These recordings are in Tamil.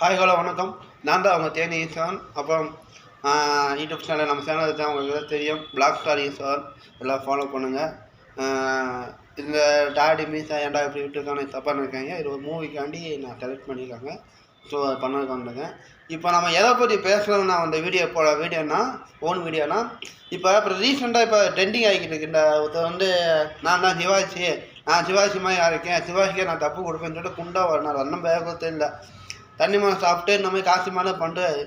ஹாய் ஹலோ வணக்கம். நான் தான் அவங்க தேனி ஈஸ்வரன் அப்புறம் யூடியூப் சேனல் நம்ம சேனல் தான் உங்களுக்கு தெரியும். பிளாக் ஸ்டார் ஈஸ்வரன் எல்லாம் ஃபாலோ பண்ணுங்கள் இந்த டாடி மீசா ஏன்டா இப்படி விட்டுருக்கானு தப்பாக இருக்காங்க இது ஒரு மூவிக்காண்டி நான் செலக்ட் பண்ணியிருக்காங்க. ஸோ அதை பண்ணதுக்கு இப்போ நம்ம எதை பற்றி பேசுகிறோம்னா அந்த வீடியோ போட வீடியோனா ஓன் வீடியோனா இப்போ அப்புறம் ரீசெண்டாக இப்போ ட்ரெண்டிங் ஆகிக்கிட்டு இருக்கு. இந்த ஒருத்தர் வந்து நான் தான் சிவாஜி. நான் சிவாஜி மாதிரி இருக்கேன். சிவாஜிக்கே நான் தப்பு கொடுப்பேன்னு சொல்லிட்டு குண்டா வரணும் அண்ணன் பேர் தெரியல. தண்ணி மேலே சாப்பிட்டு இந்த மாதிரி காசு மேலே பண்ணுறாரு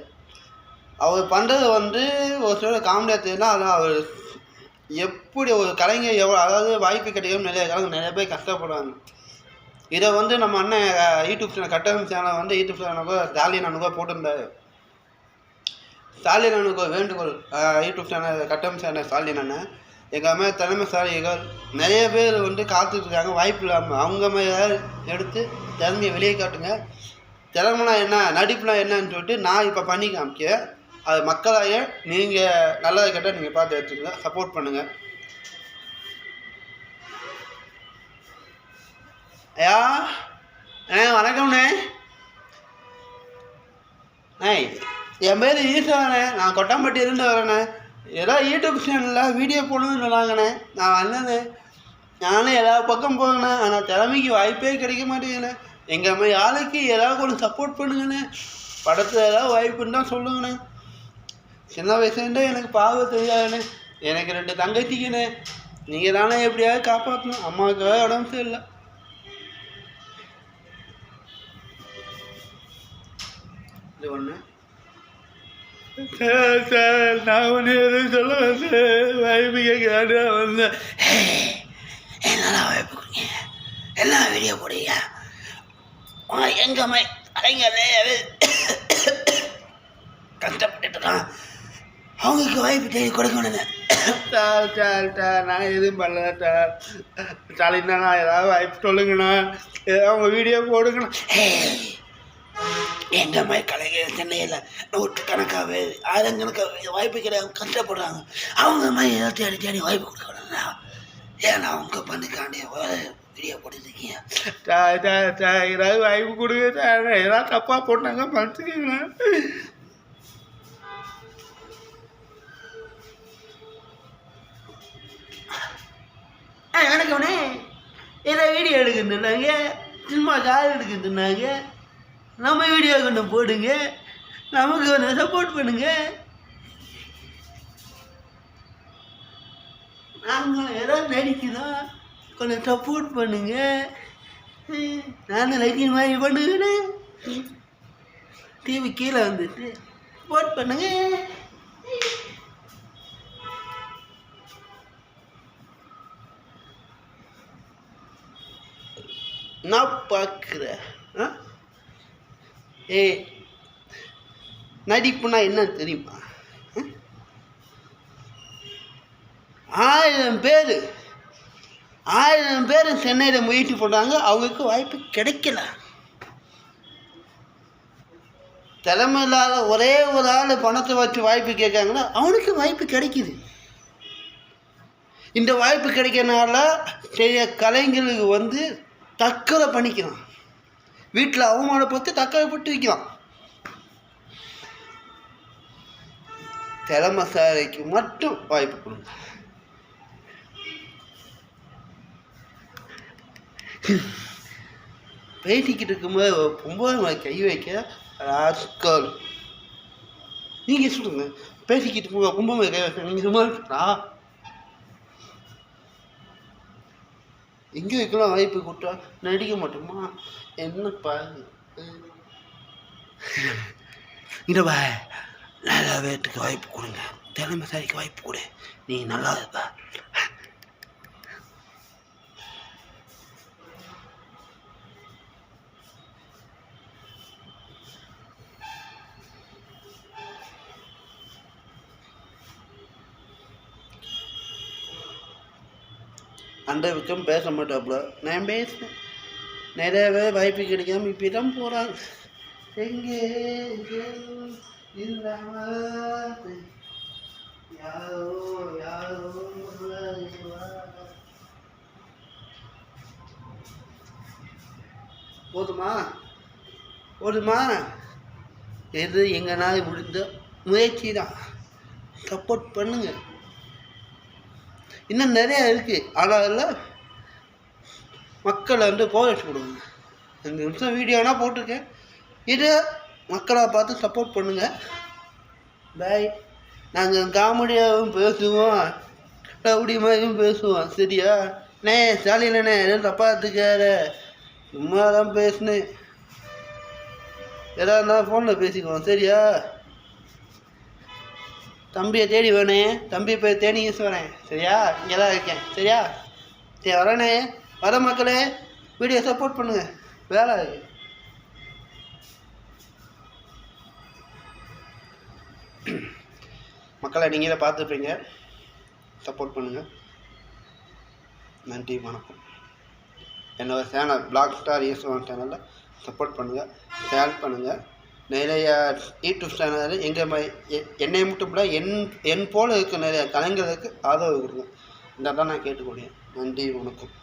அவர் பண்ணுறது வந்து ஒரு சில காமெடியாக தெரியுதுன்னா அது அவர் எப்படி ஒரு கலைஞர் எவ்வளோ அதாவது வாய்ப்பு கிடைக்கும் நிறைய கலைஞர் நிறைய பேர் கஷ்டப்படுவாங்க இதை வந்து நம்ம அண்ணன் யூடியூப் சேனல் கட்டகம் சேனல் வந்து யூடியூப் சேனலுக்கு ஸ்டாலின் அனுக்கோ போட்டிருந்தாரு. ஸ்டாலின் அனுக்கு ஒரு வேண்டுகோள் YouTube channel Kattagam channel Stalin அண்ணன். எங்கள் அம்மா திறமைசாலிகள் நிறைய பேர் வந்து காத்துட்ருக்காங்க வாய்ப்பு இல்லாமல் அவங்க மாதிரி எடுத்து திறமையை வெளியே காட்டுங்க. திறமைனா என்ன நடிப்புனா என்னன்னு சொல்லிட்டு நான் இப்போ பண்ணி காமிக்க. அது மக்களாய நீங்கள் நல்லதை கேட்டால் நீங்கள் பார்த்து எடுத்துக்கங்க சப்போர்ட் பண்ணுங்கள் ஐயா அண்ணே. வணக்கம்ண்ணே ஏய் என் பேர் ஈஸ்வரண்ணே நான் கொட்டாம்பட்டி இருந்து வரேண்ணே ஏதோ யூடியூப் சேனலில் வீடியோ போடணும்னு சொன்னாங்கண்ணே நான் வந்தேன் நானும் எல்லா பக்கம் போகணேன் ஆனால் திறமைக்கு வாய்ப்பே கிடைக்க மாட்டேங்கண்ணே எங்கள் அம்மா ஆளுக்கு ஏதாவது ஒன்று சப்போர்ட் பண்ணுங்கண்ணே. படத்தில் ஏதாவது வாய்ப்புன்னு தான் சொல்லுங்கண்ணே. சின்ன வயசுலேருந்தே எனக்கு பாவம் தெரியாதுண்ணே. எனக்கு ரெண்டு தங்கச்சிக்குண்ணே நீங்கள் தானே எப்படியாவது காப்பாற்றணும் அம்மாவுக்காக உடம்பு சரியில்லை. இது ஒன்று சார் சார் நான் ஒன்று எதுவும் சொல்ல வந்து வாய்ப்பு கேட்க வந்தேன் வாய்ப்பு கொடுங்க என்ன வீடியோ போடுறீங்க? உங்க எங்க மை கலைஞர் கஷ்டப்பட்டுட்டு இருக்கான் அவங்களுக்கு வாய்ப்பு தேடி கொடுக்கணுங்க சார் சார் சார் நான் எதுவும் பண்ணல சார். நான் ஏதாவது வாய்ப்பு சொல்லுங்கண்ணா. ஏதாவது உங்கள் வீடியோ போடுங்கண்ணா. ஏய், எங்க மை கலைஞர் சென்னையில் நூற்றுக்கணக்காக ஆயிரக்கணக்காக வாய்ப்பு கிடையாது கஷ்டப்படுறாங்க. அவங்க மாதிரி ஏதாவது தேடி தேடி வாய்ப்பு கொடுக்கணும்னா ஏன்னா அவங்க பண்ணுக்காண்டி வீடியோ போட்டுருக்கீங்க ஏதாவது வாய்ப்பு கொடுங்க ஏதாவது தப்பாக போட்டாங்க மன்னிச்சுக்கீங்களா எனக்கு உடனே ஏதோ வீடியோ எடுக்கின்றாங்க சும்மா கால் எடுக்கின்றாங்க நம்ம வீடியோ கொஞ்சம் போடுங்க. நமக்கு கொஞ்சம் சப்போர்ட் பண்ணுங்க. நாங்கள் ஏதாவது நடிக்கிறோம். கொஞ்சம் சப்போர்ட் பண்ணுங்க. நானும் லைட்டின் மாதிரி பண்ணுங்க டிவி கீழே வந்துட்டு சப்போர்ட் பண்ணுங்க. நான் பார்க்குறேன். ஆ? ஏ நடிப்புனா என்ன தெரியுமா? ஆ? ஆயிரம் பேர். ஆயிரம் பேர் சென்னையில் முயற்சி பண்ணுறாங்க அவங்களுக்கு வாய்ப்பு கிடைக்கல. திறமை இல்லாத ஒரே ஒரு ஆள் பணத்தை வச்சு வாய்ப்பு கேட்காங்கன்னா அவனுக்கு வாய்ப்பு கிடைக்குது. இந்த வாய்ப்பு கிடைக்கிறனால சில கலைஞர்களுக்கு வந்து தற்கொலை பண்ணிக்கிறான் வீட்டில் அவமானப்பட்டு தற்கொலைப்பட்டு வைக்கிறான் திறமசாலைக்கு மட்டும் வாய்ப்பு கொடுங்க. பேசிக்கிட்டு இருக்கும்போது பொம்பளை கை வைக்க ராஸ்கல் நீங்கள் சொல்லுங்க? பேசிக்கிட்டு போக கும்பமே கை வைக்க நீங்கள் சும்மா இருக்கா எங்கே வைக்கலாம் வாய்ப்பு கொடுத்தா நடிக்க மாட்டோமா? என்னப்பா இடவா நல்லா வேட்டுக்கு வாய்ப்பு கொடுங்க. திறமைசாலிக்கு வாய்ப்பு கொடு. நீ நல்லா இருப்ப அந்த பக்கம் பேச மாட்டாப்புல நான் பேசுனேன். நிறையவே வாய்ப்பு கிடைக்காம இப்படி தான் போகிறாங்க எங்கே? யாரோ யாரோ போதுமா? போதுமா? எது எங்கனால முடிந்த முயற்சி தான் சப்போர்ட் பண்ணுங்கள் இன்னும் நிறையா இருக்குது ஆனால் அதில் மக்களை வந்து போக வச்சு கொடுங்க ரெண்டு நிமிஷம் வீடியோனா போட்டிருக்கேன். இது மக்களை பார்த்து சப்போர்ட் பண்ணுங்கள் பாய் நாங்கள் காமெடியாகவும் பேசுவோம். ரவுடி மாதிரியும் பேசுவோம். சரியா? அண்ணே ஸ்டாலினண்ணே எதுவும் தப்பாக எடுத்துக்கார சும்மா தான் பேசுனேன். எதா இருந்தாலும் ஃபோனில் பேசிக்குவோம். சரியா? தம்பியை தேடி வேணே தம்பி போய் தேடி யூஸ் வரேன் சரியா? இங்கே தான் இருக்கேன். சரியா? சரி வரேனே. வர மக்களே வீடியோ சப்போர்ட் பண்ணுங்க. வேலை. இருக்கு மக்களை நீங்கள் இதை சப்போர்ட் பண்ணுங்கள் நன்றி வணக்கம். என்னோட சேனல் பிளாக் ஸ்டார் ஈஸ்வரன் சேனலில் சப்போர்ட் பண்ணுங்கள் ஷேர் பண்ணுங்கள் நிறைய யூடியூப் சேனல் எங்கள் ம என்னை மட்டும் இல்லை என் என் போல் இருக்க நிறைய கலைஞர்களுக்கு ஆதரவு கொடுங்க இந்த தான் நான் கேட்டுக்கொள்கிறேன். நன்றி வணக்கம்.